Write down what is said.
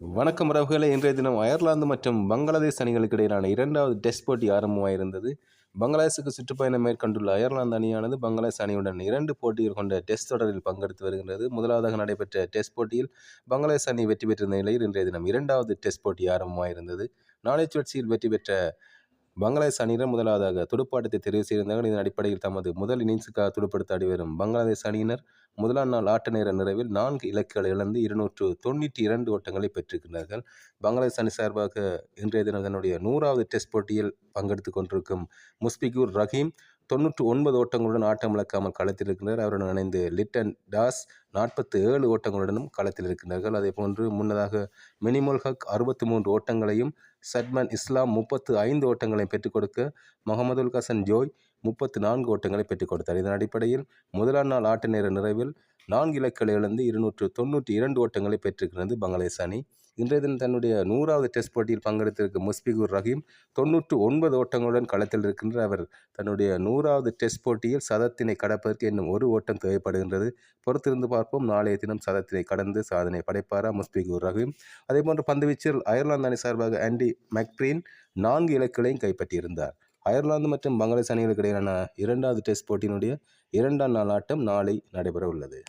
வணக்கம் உறவுகளே இன்றைய தினம் அயர்லாந்து மற்றும் பங்களாதேஷ் அணிகளுக்கு இடையிலான இரண்டாவது டெஸ்ட் போட்டி ஆரம்பமாயிருந்தது. பங்களாதேஷுக்கு சுற்றுப்பயணம் மேற்கொண்டுள்ள அயர்லாந்து அணியானது பங்களாதேஷ் அணியுடன் இரண்டு போட்டிகள் கொண்ட டெஸ்ட் தொடரில் பங்கெடுத்து வருகின்றது. முதலாவதாக நடைபெற்ற டெஸ்ட் போட்டியில் பங்களாதேஷ் அணி வெற்றி பெற்றிருந்த நிலையில் இன்றைய தினம் இரண்டாவது டெஸ்ட் போட்டி ஆரம்பமாயிருந்தது. நாளை சுழற்சியில் வெற்றி பெற்ற பங்களாதேஷ் அணியினர் முதலாவதாக துடுப்பாட்டத்தை தெரிவு செய்திருந்தார்கள். இதன் அடிப்படையில் தமது முதல் இன்னிங்ஸுக்காக துடுப்படுத்த ஆடி வரும் பங்களாதேஷ் அணியினர் முதலாம் நாள் ஆட்ட நேர நிறைவில் நான்கு இலக்குகளை இழந்து இருநூற்று தொண்ணூற்றி இரண்டு ஓட்டங்களை பெற்றிருக்கிறார்கள் பங்களாதேஷ் அணி சார்பாக இன்றைய தினம் தன்னுடைய நூறாவது டெஸ்ட் போட்டியில் பங்கெடுத்துக் கொண்டிருக்கும் முஸ்பிகுர் ரஹீம் தொண்ணூற்று ஒன்பது ஓட்டங்களுடன் ஆட்டம் இழக்காமல் களத்தில் இருக்கின்றனர் அவருடன் இணைந்து லிட்டன் டாஸ் நாற்பத்தி ஏழு ஓட்டங்களுடனும் களத்தில் இருக்கின்றார்கள் அதே போன்று முன்னதாக மினிமுல் ஹக் அறுபத்தி மூன்று ஓட்டங்களையும் சட்மன் இஸ்லாம் முப்பத்து ஐந்து ஓட்டங்களையும் பெற்றுக் கொடுக்க முகமதுல் ஹசன் ஜோய் முப்பத்து நான்கு ஓட்டங்களை பெற்றுக் கொடுத்தார். இதன் அடிப்படையில் முதலாம் நாள் ஆட்ட நேர நிறைவில் நான்கு இலக்குகளை இழந்து இருநூற்று தொண்ணூற்றி இரண்டு ஓட்டங்களை பெற்றிருக்கிறது பங்களாதேஷ் அணி. இன்றைய தினம் தன்னுடைய நூறாவது டெஸ்ட் போட்டியில் பங்கெடுத்திருக்கும் முஸ்பிகுர் ரஹீம் தொன்னூற்று ஒன்பது ஓட்டங்களுடன் களத்தில் இருக்கின்ற அவர் தன்னுடைய நூறாவது டெஸ்ட் போட்டியில் சதத்தினை கடப்பதற்கு இன்னும் ஒரு ஓட்டம் தேவைப்படுகின்றது. பொறுத்திருந்து பார்ப்போம். நாளைய தினம் சதத்தினை கடந்து சாதனை படைப்பாரா முஸ்பிகுர் ரஹீம். அதேபோன்று பந்துவீச்சில் அயர்லாந்து அணி சார்பாக ஆண்டி மெக்ரீன் நான்கு இலக்குகளையும் கைப்பற்றியிருந்தார். அயர்லாந்து மற்றும் பங்களாதேஷ் அணிகளுக்கு இடையிலான இரண்டாவது டெஸ்ட் போட்டியினுடைய இரண்டாம் நாள் ஆட்டம் நாளை நடைபெற உள்ளது